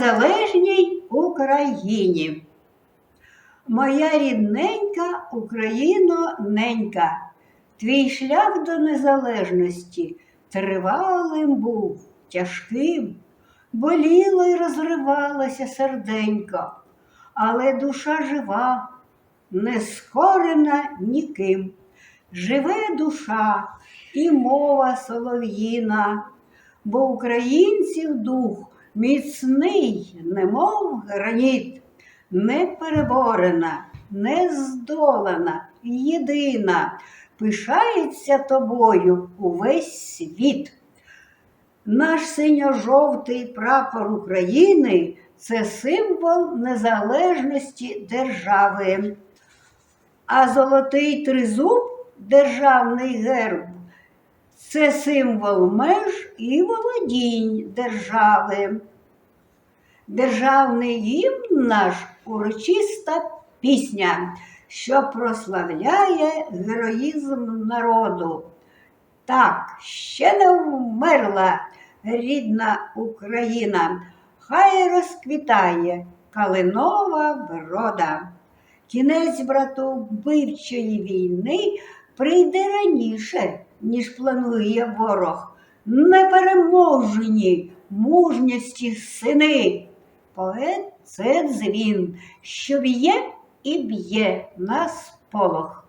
незалежній Україні. Моя рідненька Україно ненька, твій шлях до незалежності тривалим був, тяжким, боліло й розривалося серденько, але душа жива, не скорена ніким. Живе душа і мова солов'їна, бо українців дух міцний, немов граніт, непереборена, нездолана, єдина, пишається тобою увесь світ. Наш синьо-жовтий прапор України це символ незалежності держави. А золотий тризуб державний герб це символ меж і володінь держави. Державний гімн наш урочиста пісня, що прославляє героїзм народу. Так, ще не вмерла рідна Україна, хай розквітає калинова врода. Кінець брату вбивчої війни прийде раніше, ніж планує ворог. Непереможені мужності сини. Поет це дзвін, що б'є і б'є на сполох.